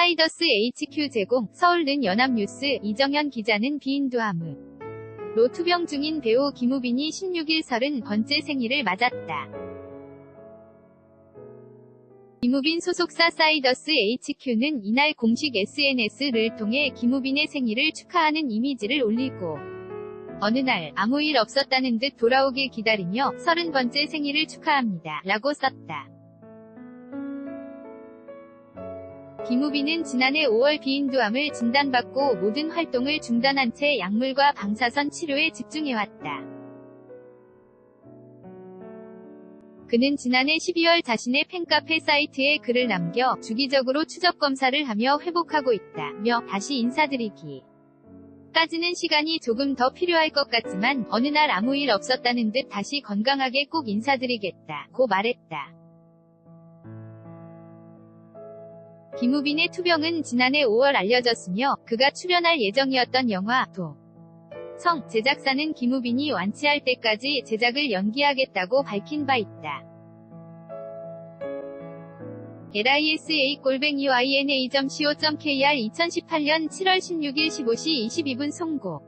사이더스 HQ 제공, 서울는 연합뉴스, 이정현 기자는 비인두함으. 로 투병 중인 배우 김우빈이 16일 30번째 생일을 맞았다. 김우빈 소속사 사이더스 HQ는 이날 공식 SNS를 통해 김우빈의 생일을 축하하는 이미지를 올리고 어느 날 아무 일 없었다는 듯 돌아오길 기다리며 30번째 생일을 축하합니다. 라고 썼다. 김우빈은 지난해 5월 비인두암을 진단받고 모든 활동을 중단한 채 약물과 방사선 치료에 집중해왔다. 그는 지난해 12월 자신의 팬카페 사이트에 글을 남겨 주기적으로 추적 검사를 하며 회복하고 있다며 다시 인사드리기. 까지는 시간이 조금 더 필요할 것 같지만 어느 날 아무 일 없었다는 듯 다시 건강하게 꼭 인사드리겠다. 고 말했다. 김우빈의 투병은 지난해 5월 알려졌으며 그가 출연할 예정이었던 영화 도. 성 제작사는 김우빈이 완치할 때까지 제작을 연기하겠다고 밝힌 바 있다. lisa-yna.co.kr 2018년 7월 16일 15시 22분 송고